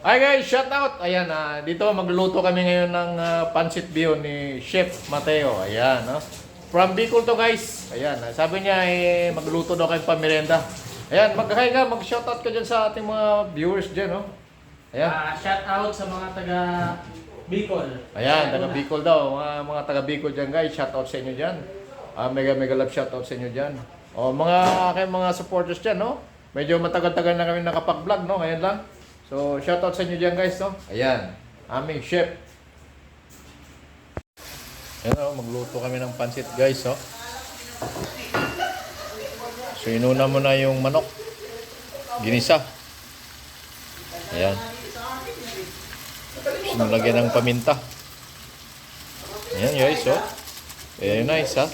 Hi guys, shout out. Ayan, ah, dito magluluto kami ngayon ng ah, pancit bihon ni Chef Mateo. Ayan, no? From Bicol to guys. Ayan, ah, sabi niya eh, magluto daw kayo pamiryenda. Ayan, magkakay ka, mag-shout out ka dyan sa ating mga viewers dyan, no? Ayan. Ah, shout out sa mga taga Bicol. Ayan, taga Bicol daw. Mga, mga taga Bicol dyan guys, shout out sa inyo dyan. Ah, mega mega love shout out sa inyo dyan. O mga aking mga supporters dyan, no? Medyo matagal-tagal na kami nakapag-vlog, no? Ngayon lang. So, shout out sa inyo dyan guys, no? Ayan, aming chef. Ayan, oh, magluto kami ng pansit guys, oh. So, inuna mo na yung manok. Ginisa. Ayan. Sinulagyan ng paminta. Ayan guys, oh. Very nice, ha?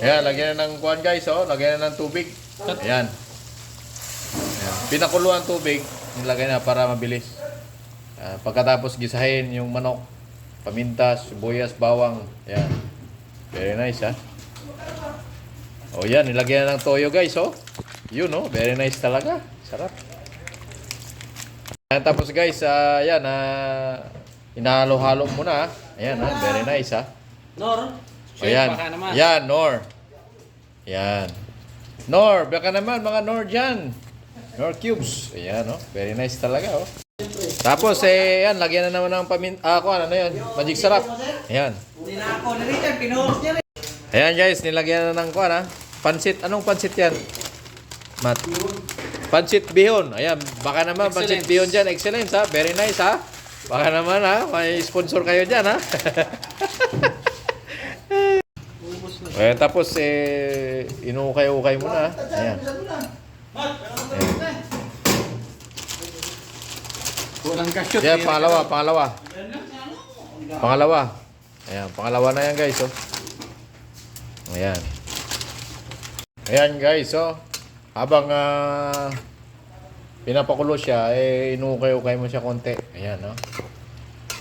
Ayan, lagyan na ng kuhan guys, oh. Lagyan na ng tubig. Ayan. Ayan. Pinakuluan ang tubig, nilagay na para mabilis. Ah, pagkatapos gisahin yung manok, paminta, sibuyas, bawang. Ayan. Very nice, ha? Oh, yan. Nilagyan na ng toyo guys, oh. Yun, oh. Very nice talaga. Sarap. Ayan, tapos guys, ah, yan, ah, inahalo-halo muna, ah. Ayan, ah, very nice, ha. Nor, O yan. baka naman. Yan, Nor. Yan. Nor, baka naman mga Nor dyan. Nor cubes. Ayan, oh. Very nice talaga, oh. Tapos, eh, yan, lagyan na naman ng pamin... Ah, kung ano yun. Magic sarap. Ayan. Hindi na rin, pinuhos niya rin. Ayan, guys, nilagyan na ng kuhan, ha. Pansit. Anong pansit yan? Mat. Pansit bihon. Ayan, baka naman pansit Excellence. bihon dyan. Excellence, ha. Very nice, ha. Baka naman, ha. May sponsor kayo dyan, ha. Eh, tapos, eh, inukay-ukay mo na. Ayan. Ayan. Kulang ka shoot. Yan, pangalawa, pangalawa. Pangalawa. Ayan, pangalawa na yan, guys, oh. Ayan. Ayan, guys, oh. Habang ah, pinapakulo siya, eh, inukay-ukay mo siya konti. Ayan, oh.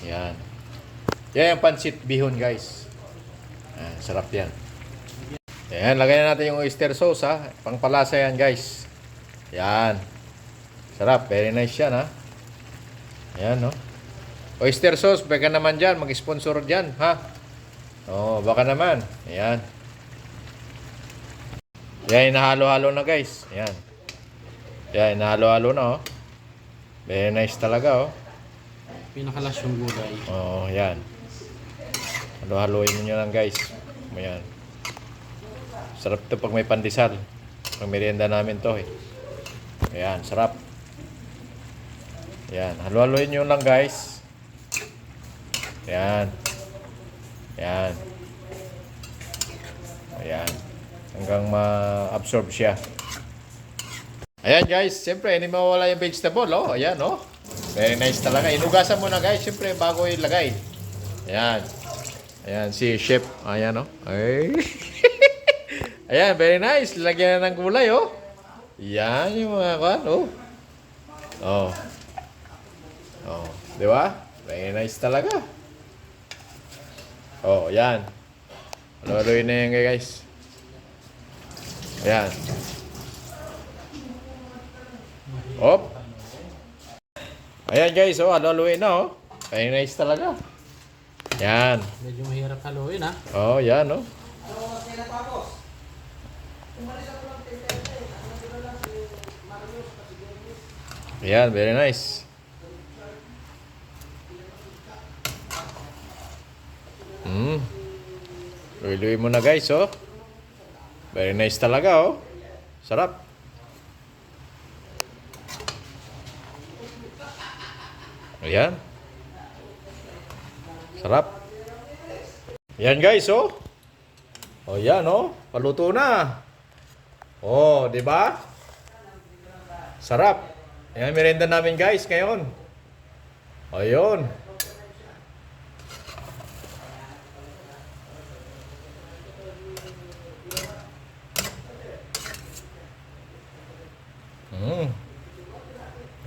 Ayan. Yan yung pansit bihon, guys. Ayan, sarap yan. Ayan, lagay na natin yung oyster sauce, ha. Pangpalasa yan, guys. Ayan. Sarap, very nice yan, ha. Ayan, no? Oyster sauce, baka naman dyan, mag-sponsor dyan, ha? Oo, baka naman. Ayan. Yan, inahalo-halo na, guys. Ayan. Yan, inahalo-halo na, oh. Very nice talaga, oh. Pinakalas yung gulay. Oo, yan. Halo-haloin mo nyo lang, guys. Ayan. Sarap to pag may pandesal. Pag merienda namin to, eh. Ayan, sarap. Ayan, halo-haloin nyo lang, guys. Ayan. Ayan. Ayan. Hanggang ma-absorb siya. Ayan guys, siyempre hindi mawala yung vegetable, oh. Ayan, oh. Very nice talaga. Inugasan mo na guys, siyempre bago ilagay. Ayan. Ayan si chef. Ayan, oh. Ay. Ayan, very nice. Lagyan na ng gulay, oh. Yan yung mga kwan, oh. Oh. Oh, di ba? Very nice talaga. Oh, yan. Halo-haloyin na yan, guys. Ayan. Op. Ayan guys, oh, halo-haloyin na, oh. Very nice talaga. Yan. Medyo mahirap haluin ha. Oh, yan, oh. Yan, very nice. Hmm. Luwi-luwi mo na guys, oh. Very nice talaga, oh. Sarap. Ayan. Sarap. Yan guys, oh. Oh, yan, oh. Paluto na. Oh, di ba? Sarap. Yan, merenda namin guys ngayon. Ayun. Mm.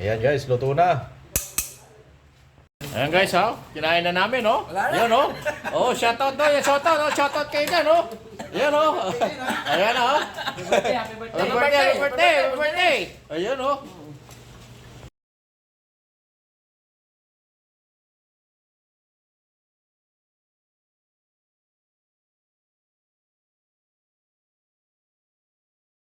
Ayan guys, luto na. Ayan guys, ha? Kinain na namin, no? Yan, no? Oh, shoutout daw. Yan, shoutout, no? Shoutout kayo dyan, no? Yan, no? Ayan, no? Happy birthday, happy birthday. Happy birthday, happy birthday! Ayan, no?